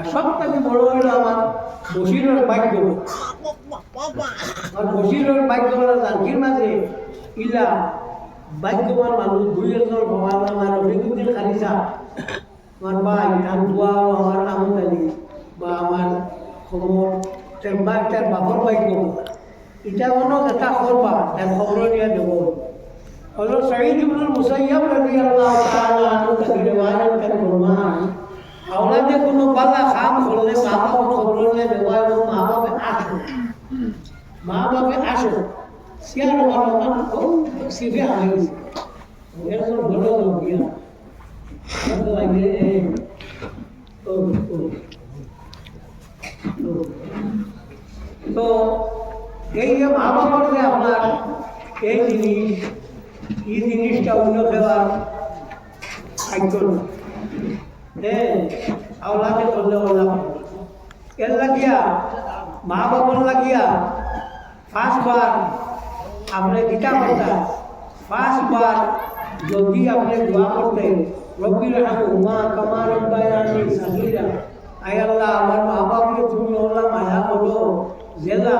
আর সব থেকে বড় হইল আমার বসিরের ভাগ্য। আর বসিরের ভাগ্য হলো জানকির মাঝে ইলা ভাগ্যবান মানুষ, দুই একজন ভগবান আমার অভিজ্ঞতির খালিসা আমার ভাই, তার দোয়াও আমার আমদানি বা আমার খবর মা তার বাপর ভাগ্য এটা কোনো এটা করবা তার খবর নিয়ে দেবো হলো সঈদ ইবনুল মুসাইয়াব রাদিয়াল্লাহু তাআলা আনহু থেকে রিওয়ায়াত করেন আওলাদে কোনো বালা কাম করলে মা বাবা দেওয়া এবং মা বাবা আসো মা বাবা আসো সিয়ার বাবা ও সিফে আইস এর জন্য বড় লোক গিয়া তো লাগে ও ও তো এই যে মা বাবার যে আপনার এই জিনিস, এই জিনিসটা অন্য দেওয়ার আওলাদে করলে ওলা এর লাগিয়া, মা বাবার লাগিয়া পাঁচবার আপনি গীতা করতা পাঁচবার যদি আপনি দোয়া করতে রব্বির উমা কামার রব্বায়ানি সাহিরা আয় আল্লাহ, আমার মা বাপকে তুমি ওলা মায়া করো জেলা,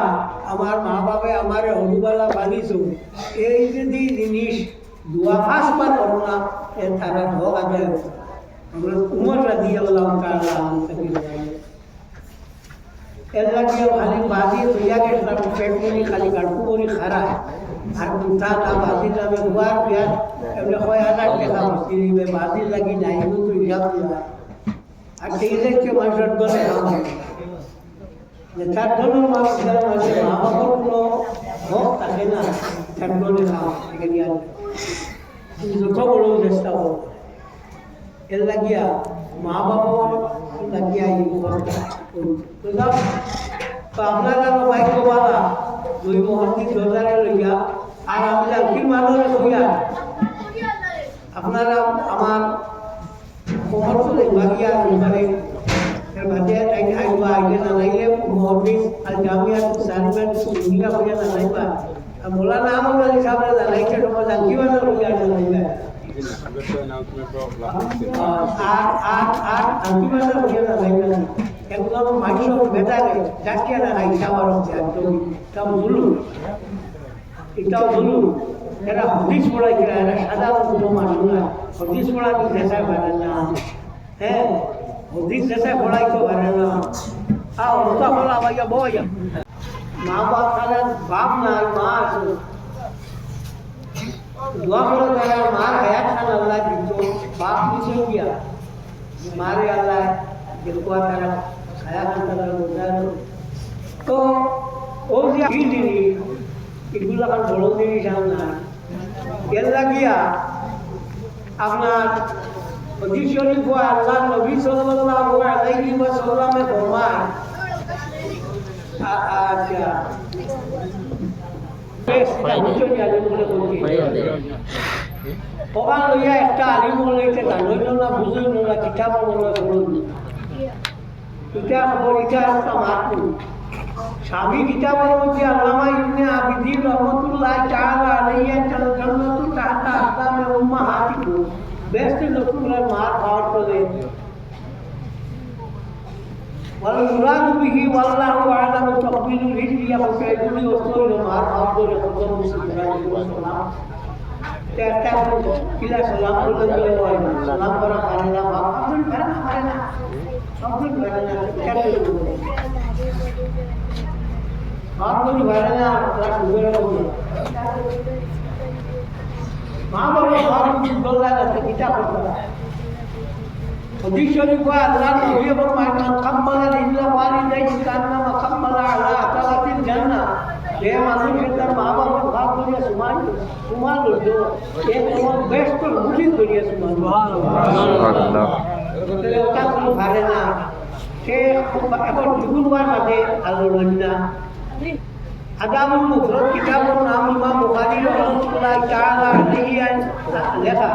আমার মা বাপে আমার হলুবালা বানিয়েছো এই যদি জিনিস দোয়া পাঁচবার করো না, এ তারা ভোগ আদায় আমরা উমর রাজি আল্লাহ তাআলা আনহু থেকে রিওয়ায়াত। এর লাগিয়ে খালি বাজি তুইয়া গেছিলাম পেট মনি খালি গাড়কু মনি খারা আর কুঠা না বাজি নামে হুয়ার পিয়ার এমনি হয় হাজার টাকা বসি দিবে বাজি লাগি নাই তুই হিসাব দিবা আর ঠিক আছে মানুষের দলে যে তার ধরনের মানুষ যারা মানুষের মা বাবার কোনো হক থাকে না তার দলে খাওয়া এখানে আর যত বড় চেষ্টা করো এর লাগিয়া মা বাবার লাগিয়া এই কষ্ট বুঝলাম তো আপনারা ভাগ্যবালা দুই মহর্তি দরজারে লইয়া আর আমি কি মানুষ হইয়া আপনারা আমার সমর্থ লাগিয়া এবারে এর বাদে টাইম আইবা আইলে না লাইলে মহর্তি আর জামিয়া সার্ভেন্ট সুবিধা হইয়া না লাইবা আর মোলানা আমার আলী সাহেব জানাইছে তোমার জানকি মানুষ হইয়া না লাইবা আর আন্তিমাটা হইয়া না হদিস দেশায় পড়াই তো পারে না আর ওটা বলা ভাইয়া বইয়া মা বাপ তারা বাপ নাই মা আছে দোয়া করে তারা মার হায়াত খান আল্লাহ দিত বাপ নিচে গিয়া মারে আল্লাহ দেখুয়া তারা খায়া খান তারা বোঝানো তো ও যে কি জিনিস এগুলো এখন বড় জিনিস আর না এর লাগিয়া আপনার হদিস শরীফ ও আল্লাহ নবী সাল্লাল্লাহু আলাইহি ওয়াসাল্লামে ফরমায় আ- আচ্ছা ওখান লইয়া একটা আলিম বলাইতে জানইল না বুঝইল না কিতাব বলা করুন কিতাব বলিটা একটা মাতু। স্বামী কিতাবের মধ্যে আল্লামা ইবনে আবিদিন রহমতুল্লাহ তাআলা আলাইহি জান্নাতু তাহতা আকদামে উম্মাহাতিকু বেস্ট মার খাওয়ার করে والمراد به والله اعلم تقبيل الهجر يقول لي وصول لما ارفع دور يقدم مسلم মা বাবা কিতাব বললেন আছে কিতাব করতে حديث شريف الله نبي فرمان من قبل إلا والديه كأنما قبل على عتبة الجنة যে মানুষের তার মা বাবার ভাব করিয়া সমান সমান হইতো সে তোমার বেস্ট মুখি করিয়া সমান তাহলে ওটা কোনো পারে না সে এখন দুগুনবার মাঝে আলোড়ন না আদাবুল মুফরদ কিতাবুর নাম ইমাম বুখারী রাহিমাহুল্লাহ তাআলা আলাইহি লেখা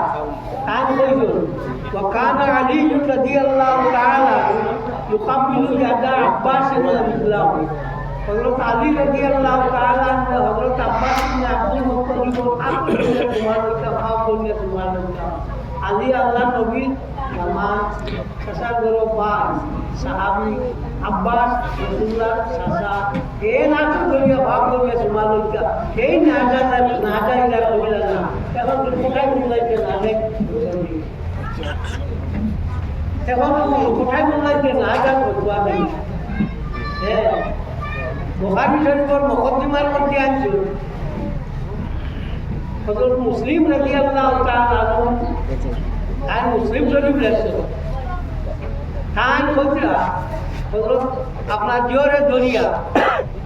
ಆನ್ಬೋದು وكان علي رضي الله lupa يقبل يد عباس رضي الله Hazrat Ali radhiyallahu taala dan Hazrat Abbas bin Abdul Muttalib aku dengan kita aku dengan Ali Allah Nabi nama sasa guru pas sahabi Abbas Rasulullah sasa. Eh nak dunia bagus ya sumalika eh nada nada nada ila kulana kalau kita mulai ke এখন কোথায় না জান বলবা নেই হ্যাঁ বোখারি শরীফর মকদ্দিমার মধ্যে আনছো হজরত মুসলিম রাজি আল্লাহ আর মুসলিম শরীফ লেখছে তাই কইরা হজরত আপনার জোরে দরিয়া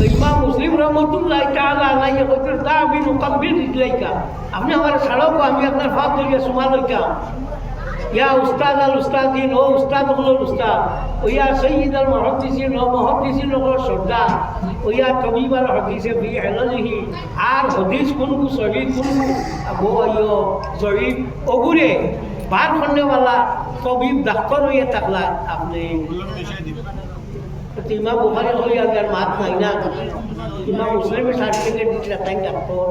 তো ইমাম মুসলিম রহমতুল্লাহ তাআলা আলাইহি কইতে দা বিন মুকাব্বিল রিজলাইকা আপনি আমার ছাড়াও আমি আপনার ফাঁক ধরিয়া সুমা লইতাম ইয়া উস্তাদ আল উস্তাদিন ও উস্তাদ হলো উস্তাদ ও ইয়া সৈয়দ আল মহদ্দিসিন ও মহদ্দিসিন হলো সর্দার ও ইয়া তবিব আল হদিসে বি হেললিহি আর হদিস কোনকু সহি কোনকু বো ইয়ো জয়ীব ওগুরে বার করনেওয়ালা তবিব ডাক্তার হইয়া থাকলা আপনি তো ইমাম বুখারি হলে আর মাত নাই না ইমাম মুসলিমের সার্টিফিকেট দিচ্ছিল তাই ডাক্তার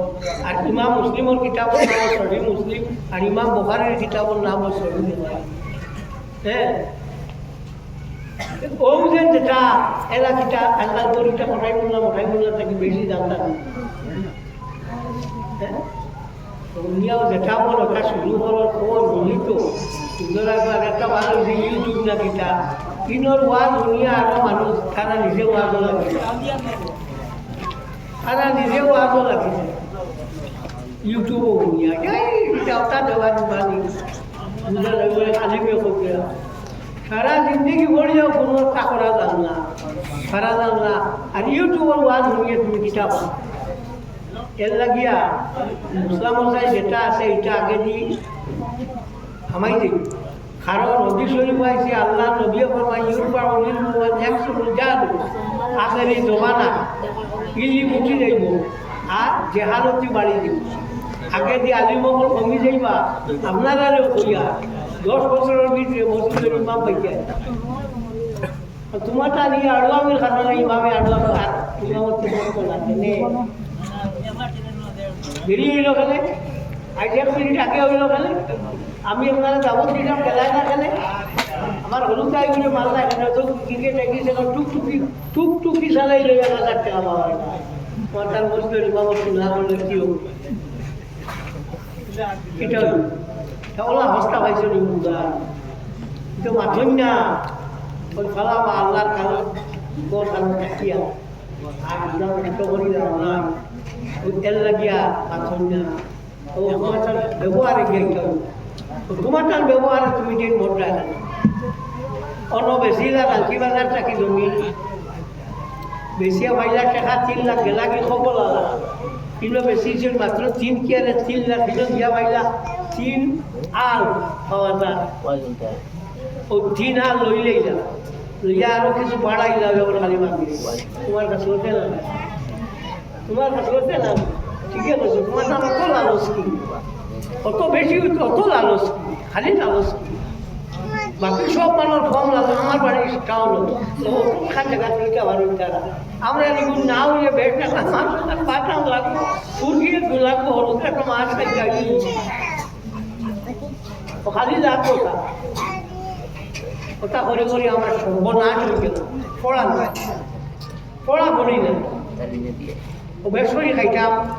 আর ইমাম মুসলিমের কিতাবের নাম সহি মুসলিম আর ইমাম বুখারির কিতাবের নাম সহি বুখারী। হ্যাঁ ও যে যেটা এলা কিতা আল্লাহ দরিটা মঠাই বললাম মঠাই বললাম তাকে বেশি জানতাম হ্যাঁ দুনিয়াও যেটা মন ওটা শুরু করার পর বলিত সুন্দর একটা ভালো ইউটিউব না কিতা কিনোর ওয়াজ দুনিয়া আরও মানুষ তারা নিজে ওয়াজও লাগে তারা নিজে ওয়াজও লাগে ইউটিউবও এই দেওতা দেওয়া দিবানি বুঝা লাগবে আলিমে করতে সারা জিন্দগি পড়িও কোনো তা করা যান না। করা যান না। আর ইউটিউবের ওয়াজ শুনিয়ে তুমি কিতাব এর লাগিয়া মুসলাম যেটা আছে এটা আগে দি আমাই দিই কারণ নদী শরীফ আইসি আল্লাহ নবী ফরমাই ইউরবা অনিল মুহাম্মদ একশো জাদু আখেরি জমানা, ইলি মুঠি যাইব আর জেহালতি বাড়ি দিব আগে দি আলিমকল কমি যাইবা আপনারা কইয়া দশ বছরের ভিতরে মসজিদের ইমাম পাইয়া তোমারটা নিয়ে আড়ুয়ামের কারণে ইমামে আড়ুয়াম আর ইমামত লাগে নে। দেরি হইল মিনিট আগে হইল কেন? আমি আপনারা দাবত দিলাম খেলায় না খেলে। আমার হলুদ গাই বলে মাল্লা এখানে তো ক্রিকেট এগিয়েছে টুকটুকি টুকটুকি চালাই লই এক হাজার টাকা পাওয়া আমার বসবে ইমামত না করলে কি ওলা হস্তা পাইছে মুদা। কিন্তু মাথন না, ওই ফালা বা আল্লাহর কারণ তোর কারণ আর? করি ওই তেল লাগিয়া মাথন না। ও ব্যবহারে গিয়ে তোমার ব্যবহারে তুমি যে মোট রাখা অন্য বেশি লাগা কি বাজার চাকি জমি? বেশি পাইলা টাকা, তিন লাখ গেলা কি খবর লাগা কিন্তু বেশি ছিল মাত্র তিন কিয়ারে তিন লাখ কিন্তু দিয়া পাইলা তিন পাওয়া যায় ও তিন আল লইলেই যা লইয়া আরও কিছু বাড়াই যাবে ওর খালি মাগি। তোমার কাছে হতে না। তোমার কাছে হতে না। ঠিকই আছে তোমার নাম অত লালস কি? অত বেশি, অত লালস খালি লালস বাকি সব মানুষ কম লাগে আমার বাড়ি টাউন তো ওখান থেকে আবার ওই তারা আমরা না বেশ না মাছ পাঠাম লাগবো লাগবো হলুদ একটা মাছ খাই গাড়ি খালি লাগবো ওটা। করে করে আমার সর্বনাশ হয়ে গেল। পড়া পড়া বলি না। ও বেসরি খাইতাম। ও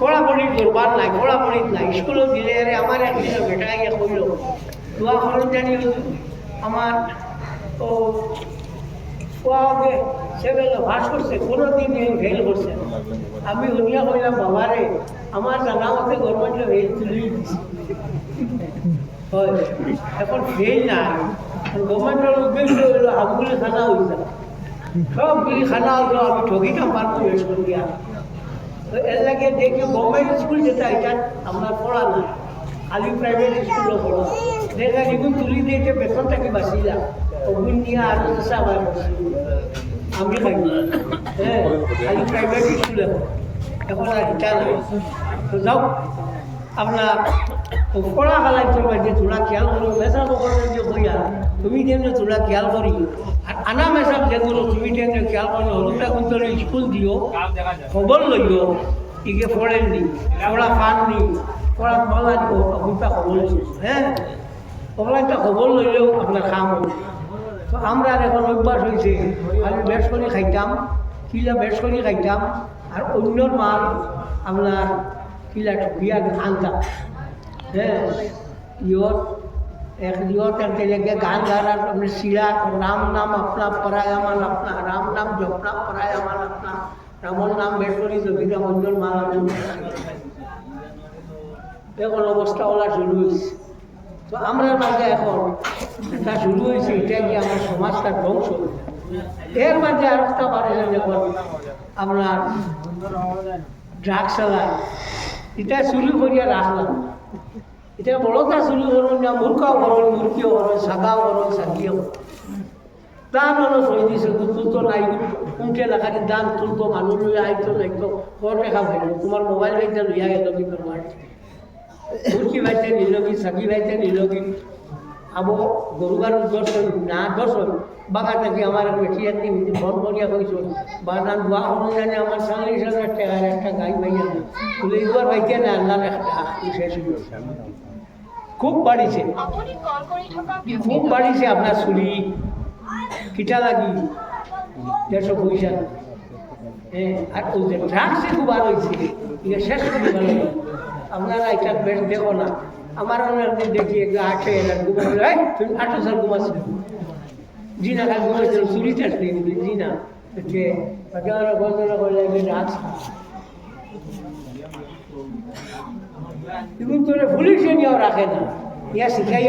পড়াপড়ি করবার নাই পড়াপড়িত নাই। স্কুলেও দিলে আমার একদিন বেটা গিয়ে কইল দোয়া খরচ জানি আমার করছে আমি বাবারে আমার জানা মতে এখন ফেল নাই। গভর্নমেন্টের উদ্দেশ্য হলো খানা হয়েছে সবগুলি খানা আমি ঠকিতাম পারব ফেল করিয়া তো এর লাগে দেখি গভর্নমেন্ট স্কুল যেটা এটা আপনার পড়া না। খালি প্রাইভেট স্কুলও পড়া। দেখা তুলি দিয়েছে বেতনটাকে বাঁচিলা? ওগুন নিয়ে আরও চেষ্টা আমার আমি খাই হ্যাঁ খালি প্রাইভেট স্কুলে এখন আর ইচ্ছা নাই। তো যাও আপনার পড়া তোর তোলা খেয়াল করো মেসাব করো যে বইয়া তুমি যেমনি তোলা খেয়াল করি আনা মেসাব তুমি যেমনি খেয়াল করো হলুদটা কিন্তু স্কুল দিও, খবর লইও ইকে পড়েননি পড়া পাননি পড়া পালা হলুদটা খবর লইও হ্যাঁ? ওগুলা একটা খবর লইলেও আপনার খাম তো আমরা এখন অভ্যাস হয়েছে আমি বেশ করে খাইতাম, কিলা বেশ করে খাইতাম, আর অন্যর মাল আপনার কিলা ঠকিয়া আনতাম হ্যাঁ? এক এক জায়গায় গান গানার আপনি শিলা রাম নাম আপনা পরায়ামান আপনা রাম নাম জপনা পরায়ামান আপনা রামর নাম বেশ করি জপিতাম অন্যর মাল এখন অবস্থা ওলা শুরু হয়েছে তো আমরা মাঝে এখন এটা শুরু হয়েছে এটা কি আমার সমাজটা ধ্বংস এর মাঝে আর একটা বাড়াইলেন যখন আপনার ড্রাগ চালায় এটা শুরু করিয়া রাখলাম এটা বড়টা শুরু করুন না মূর্খাও করুন মূর্খিও করুন সাদাও করুন সাদিও দান হলো সই দিছে তুলতো নাই উঠে লাখারি দান তুলতো মানুষ লইয়া আইতো নাইতো কর দেখা ভাই তোমার মোবাইল ভাইতে লইয়া গেল কি করবার মুরগি ভাইতে নিলগি সাগি ভাইতে নিলগি। আবো গরুগার দর্শন না দর্শন বাগা থাকি আমার বেশি একদিন ফোন করিয়া কইছো বাদান দোয়া হলো জানি আমার হাজার টাকার একটা গাই ভাইয়া তুলে একবার ভাইতে না, আল্লাহ একটা শেষ। খুব বাড়িছে। কল খুব বাড়িছে আপনার চুরি কিটা লাগি। দেড়শো পয়সা। আর ওই যে ড্রাগসে খুব আর হয়েছে এটা শেষ করে ভালো আপনারা এটা বেশ দেখো না। আমার দেখি আটে তুমি আটশো সাল ঘুমাচ্ছ। জি না খালি ঘুমাচ্ছিল চুরি চাটনি জি না যে করে ড্রাগস এখন তোরে পুলিশে নিয়েও রাখে না। ইয়া শিখাই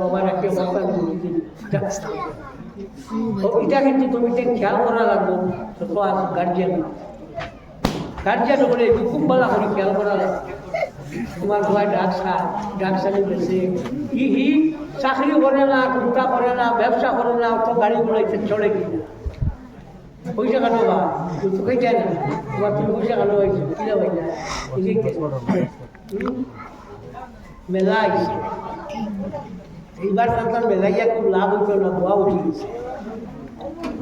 বাবার একটা বাবা এটা কিন্তু তুমি খেয়াল করা লাগবে ছোট গার্জিয়ান গার্জিয়ান বলে খুব ভালো করে খেয়াল করা লাগবে। তোমার ভয় ডাক খায় ডাক সারি বেশি ই চাকরি করে না কুর্তা করে না, ব্যবসা করে না, অত গাড়ি ঘোড়াইতে চলে কিনা। পয়সা কেন বা তুই তো কইতে না তোমার তুমি পয়সা কেন হয়েছে কিনা হয়ে যায় মেলা আইছে এইবার তার মেলাইয়া খুব লাভ হইতো না ভুয়া উঠি গেছে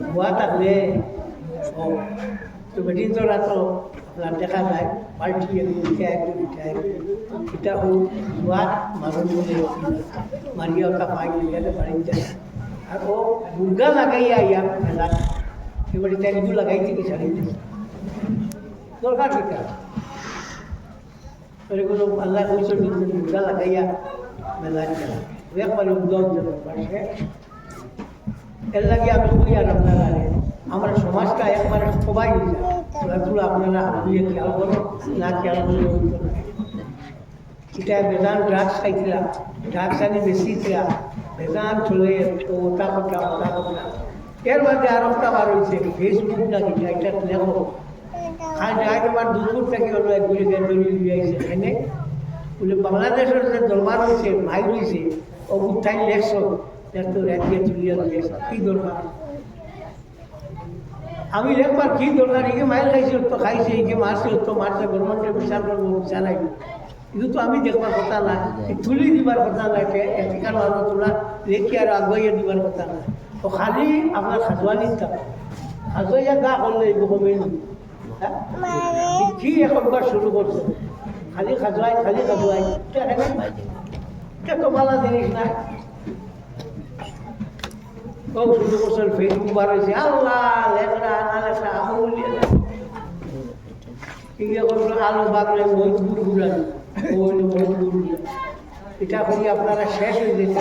ভুয়া থাকলে ও তো বেটিন তো রাত আপনার দেখা যায় পাল্টি একটু উঠে একটু উঠে এটা হোক ভুয়াত মানুষ বলে মারিয়া ওটা পাই গেলে বাড়ি যায় আর ও মুরগা লাগাইয়া ইয়া মেলা এবারে তেলগু লাগাইতে কি ছাড়ি দরকার কিটা এগুলো আল্লাহ কইছে মুরগা লাগাইয়া মেলা একবারে উদ্যোগ যেতে পারছে এর লাগে আমি কই আর আপনারা আমার সমাজটা একবারে সবাই খেলাধুলা আপনারা দিয়ে খেয়াল করো, না খেয়াল করলে এটা বেদান ড্রাগস খাইছিলাম। ড্রাগস আনি বেশিছিলাম বেদান চলে ওটা কথা ওটা কথা এর মধ্যে আর একটা বার হয়েছে ফেসবুক নাকি এটা লেখো। আর তোমার দুপুর থেকে হলো এক গুলি দৌড়ি দিয়ে আইছে, এনে বলে, বাংলাদেশের যে দরবার হয়েছে ভাই রয়েছে ও উত্থান লেখছো দেখতো রাজিয়ে তুলিয়া দিয়ে কি দরকার আমি লেখবার কি দরকার একে মাইল খাইছে তো খাইছে, একে মারছে তো মারছে গভর্নমেন্টের বিচার করব বিচার নাই কিন্তু তো আমি দেখবার কথা না তুলি দিবার কথা না এখান তোলা লেখি আর আগুয়াইয়া দিবার কথা না। তো। খালি আপনার খাজওয়ানির থাকে খাজওয়াইয়া গা করলে এই গভর্নমেন্ট কি এখনকার শুরু করছে খালি খাজওয়াই খালি খাজওয়াই এটা তো ভালো জিনিস না ও শুরু করছেন ফেসবুক বার হয়েছে আল্লাহ না লেখরা আমুলিয়া ইয়ে আলু বাগলে মই গুড় গুড়ানো ওই গুড়ানো এটা করি আপনারা শেষ হয়ে যেতে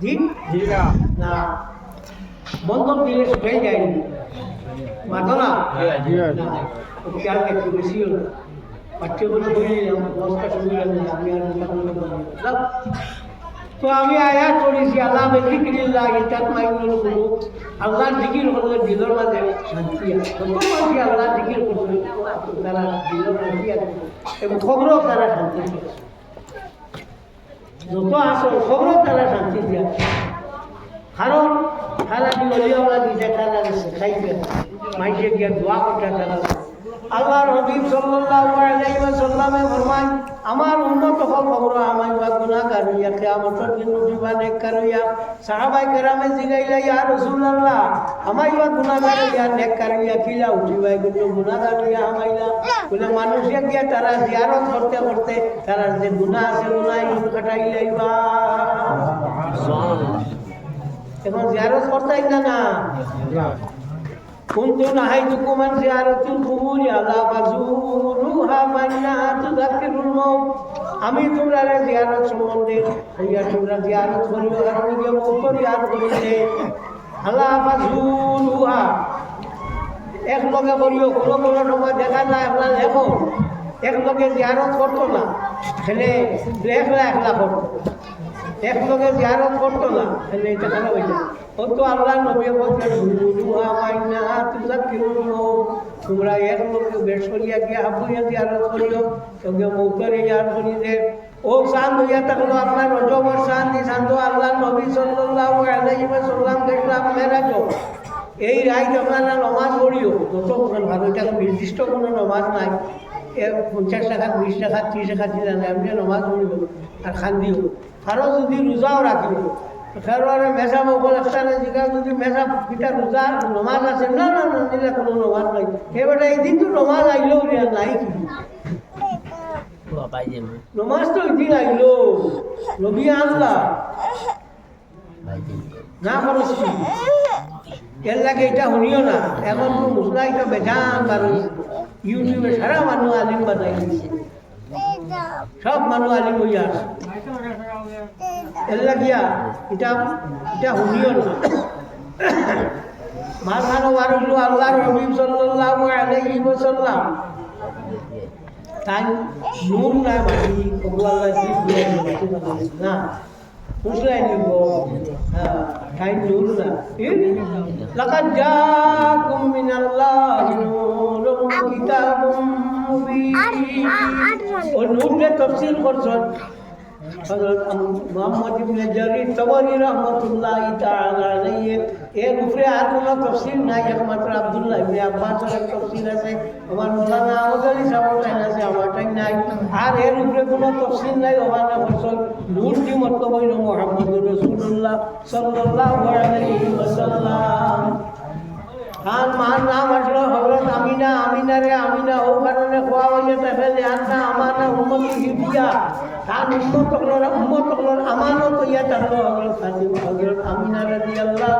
ঠিক না বন্ধন দিলে শুকাই যায়নি মাতো না খেয়াল একটু বেশি হলো বাচ্চাগুলো বলি দশটা সুবিধা নেই আমি আর তো আমি আয়াত করেছি আল্লাহ জিকিরিল্লাহ ইতাত মাইগুলো গুলো আল্লাহ জিকির করলে দিলের মাঝে শান্তি আছে আল্লাহ জিকির করবে তারা দিলের শান্তি আছে এবং খবরও তারা শান্তি আছে যত আসো খবরও তারা শান্তি দিয়া। কারণ তারা কি অলিয়াওয়ালা দিতে তারা শেখাইবে মাইকে গিয়ে দোয়া করতে তারা আল্লাহর হবিব সাল্লাল্লাহু আলাইহি ওয়াসাল্লামে ফরমান আমার উম্মত হল খবর আমাই বা গুনাহগার হইয়া কিয়ামতের দিন উঠিবা নেককার হইয়া সাহাবায়ে কেরামে জিগাইলা ইয়া রাসূলুল্লাহ আমাই বা গুনাহগার হইয়া নেককার হইয়া কিলা উঠিবা এগুলো গুনাহগার হইয়া আমাইলা। বলে মানুষে গিয়া তারা জিয়ারত করতে করতে তারা যে গুনাহ আছে গুনাহ ইউন কাটাই লাইবা এখন জিয়ারত করতেই না? না। كنت نهيتكم عن زيارة القبور ألا فزوروها فإنها تذكر الموت আমি তোমরা জিয়ারত সম্বন্ধে হইয়া তোমরা জিয়ারত করিও কারণ গিয়ে মৌতর ইয়াদ করিলে আল্লাহ ফাজুলুহা এক লগে করিও কোনো কোনো সময় দেখা যায় একলা লেখো এক লগে জিয়ারত করতো না ছেলে একলা একলা করতো এক লগে জিয়ারত করতো না কেন হয়েছে ও তো আল্লাহ নবী বলছেন হুজুরুহা মাইনা তুযাক্কিরুল মউত তোমরা এক লোকে বেশ করিয়া গিয়া জিয়ারত করিও সঙ্গে মৌতরে ইয়াদ করিলে। ও চাঁদ হইয়া থাকল আপনার রজবর চাঁদ চাঁদ আল্লাহ নবী সাল্লাল্লাহু আলাইহি ওয়াসাল্লাম এই রাইত আপনারা নমাজ পড়িও? যত ভালো এটা নির্দিষ্ট কোনো নমাজ নাই। পঞ্চাশ টাকা, বিশ টাকা, ত্রিশ টাকা দিলে না, এমনি নমাজ পড়িব আর খান দিও। আরও যদি রোজাও রাখিব খেরোয়ারে মেসা বকল একসাথে জিগা যদি মেসা পিতা রোজা নমাজ আছে না না না নিলে কোনো নমাজ নাই। এবারে এই দিন তো নমাজ আইলেও রে নাই কি? নমাজ তো ওই দিন আইলো নবী আনলা। না খরচ এর লাগে এটা শুনিও না। এখন তো মুসলা এটা বেজান বারো ইউটিউবে সারা মানুষ আলিম বানাই দিছে। সব মানুষ আলিম হইয়া আছে। এর লাগিয়া এটা এটা শুনিও না মাথানো বারো আল্লাহর রবিব সাল্লাল্লাহু আলাইহি ওয়াসাল্লাম। তাই নূর না মাটি আল্লাহ না। বুঝলাই নিব তাই নূর না। লাকাদ জাকুম মিনাল্লাহি কিতাবুম মুবিন। ও হযরত মুহাম্মদ ইবনে জারির তাবারি রাহমাতুল্লাহি আলাইহি। এর উপরে আর কোনো তাফসীর নাই, একমাত্র আব্দুল্লাহ ইবনে আব্বাসের এক তাফসীর আছে। আমার মাওলানা আউজারি সাহেব টাইম আছে আমার নাই। আর এর উপরে কোনো তাফসীর নাই আমার ফসল নূর কি মতলব হইল মুহাম্মদুর রাসূলুল্লাহ সাল্লাল্লাহু আলাইহি ওয়াসাল্লাম। আর মার নাম আসলো, হজরত আমিনা আমিনা রে, আমিনা, ও কারণে খোয়া হইয়া তাহলে আর না আমার না উম্মত হিদিয়া তার উম্মত হলোর উম্মত হলোর আমানত হইয়া থাকল হজরত হাজিম হজরত আমিনা রাজি আল্লাহ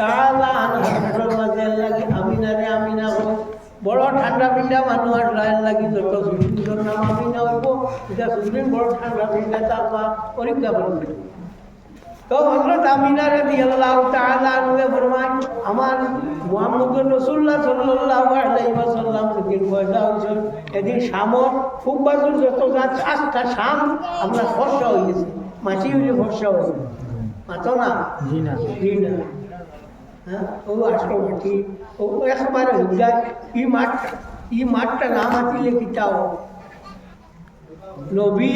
তাআলা আনহার মাঝে লাগি আমিনা রে, আমিনা হো বড় ঠান্ডা পিন্ডা মানুষ আর লাইন লাগি যত সুন্দর নাম আমিনা হইব এটা সুন্দর বড় ঠান্ডা পিন্ডা তারপর পরীক্ষা করবে তো হজরত আমিনা রাজি আল্লাহ তাআলা আনহু ফরমান আমার মুহাম্মদুর রাসূলুল্লাহ সাল্লাল্লাহু আলাইহি ওয়াসাল্লাম থেকে পয়দা হয়েছিল এদিন শামর খুব বাজুর যত গাছ আস্থা শাম আপনার ফর্সা হয়ে গেছে। মাছি হইলে ফর্সা হয়েছে মাতো না? জি না জি না হ্যাঁ? ও আসলো মাটি। ও একবারে হুদায় ই মাঠ ই মাঠটা না মাতিলে কিতাও নবী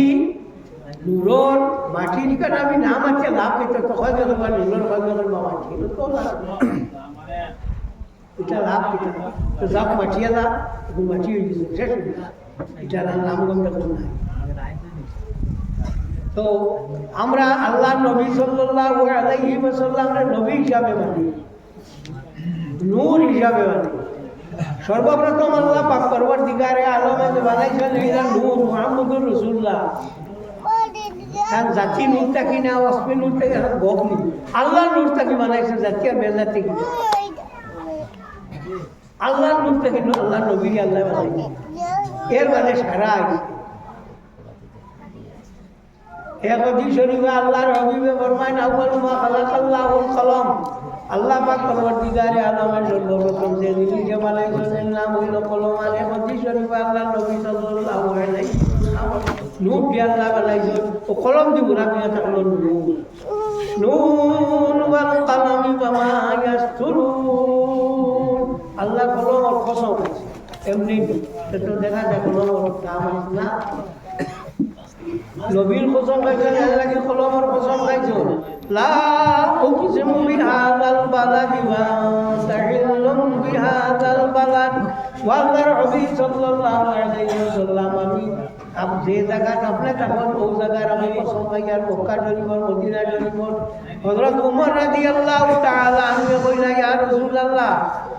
নুরর মাটির কারণে আমি না মারছে লাভ পেতে তো হয় গেল বা নুরর হয় গেল বা মাটি। তো এটা লাভ পেতে তো লাভ মাটিয়ে লাভ, এখন মাটি হয়ে গেছে, শেষ হয়ে গেছে। নাম করতে কোন নাই তো আমরা আল্লাহ নবী সাল্লাল্লাহু আলাইহি ওয়াসাল্লামের নবী হিসাবে মানি। নূর হিসাবে মানি। সর্বপ্রথম আল্লাহ পাক পরবর্তীকারে আলমে যে বানাইছেন এটা নূর মুহাম্মদুর রাসূলুল্লাহ। তার জাতি নূর থাকি না নূর থেকে নি আল্লাহ নূর থাকি বানাইছে জাতি আর আল্লাহ নূর থেকে আল্লাহ নবী আল্লাহ বানাইছে এর মানে সারা আগে আল্লাহর হাবিবে মা খালাকাল্লাহুল কলম। আল্লাহ পাক পরবর্তীকারে আলমের সর্বপ্রথম যে জিনিসকে বানাইছেন নাম হইল কলম আর এক হাদিস শরীফে আল্লাহ নবী সাল্লাল্লাহু আলাইহি নূর দিয়ে আল্লাহ বানাইছেন ও কলম দিব না দিয়ে থাকল নূর নুন ওয়াল কলমি ওয়া ইয়াসতুরুন আল্লাহ কলম আর কসম। এমনি তো দেখা যায় কলম কাম আছে না। নবীর কসম খাইছেন আল্লাহকে কলমের কসম খাইছেন লা উকসিমু বিহাযাল বালাদি ওয়া তাহিল্লুম বিহাযাল বালাদ। ওয়া নবী সাল্লাল্লাহু আলাইহি ওয়াসাল্লাম আমি আপ যে জায়গাত আপনি তখন ও জায়গার আমি কসম খাই আর মক্কা শরীফর মদিনা শরীফর হযরত উমর রাদিয়াল্লাহু তাআলা আনহু কইলা, ইয়া রাসূলুল্লাহ,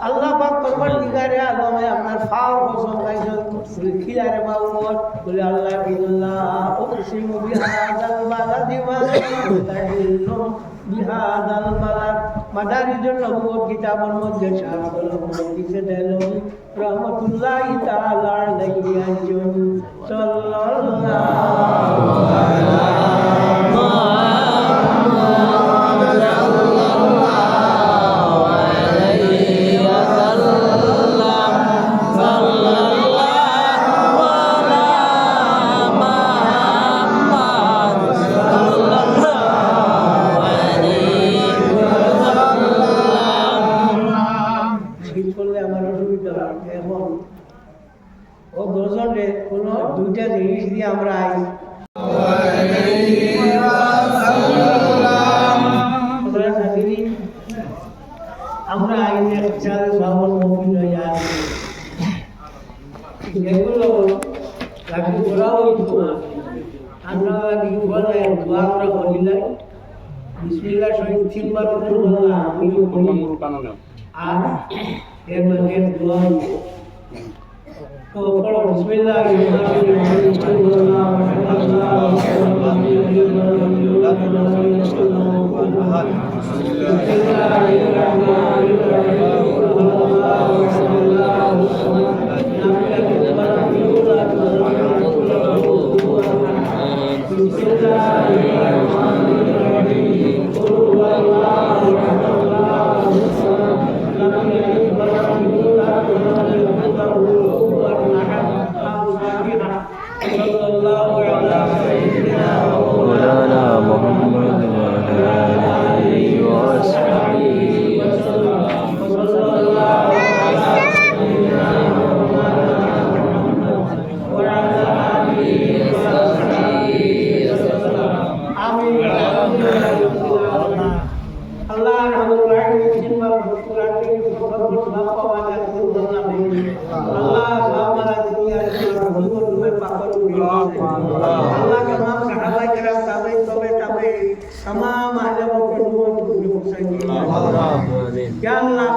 আল্লাহ পাক পরবর্তীকারে আলমে আপনার ফাও কসম খাইছেন খিলারে মা উমর। বলে, আল্লাহ বিল্লাহ উকসিমু বিহাযাল বালাদি ওয়া তাহিল্লুম বিহাদাল বালাদ। মাদারিজুন গীতা কিতাবের মধ্যে দিতে দেন রহমতুল্লাহ তাআলা আলাইহি আনজুম সাল্লাল্লাহু শীত জিনিস আমরা আইনে চাল সাবল মহিল যাই এগুলো লাগি করা হইতো আমরা লাগি বলে আমরা করিলাই বিসমিল্লাহ শহীদ তিনবার করে বললাম আর এর মধ্যে দোয়া তো বিসমিল্লাহ Thank you. तमाम अहले वक्त नूर की हुसैन या अल्लाह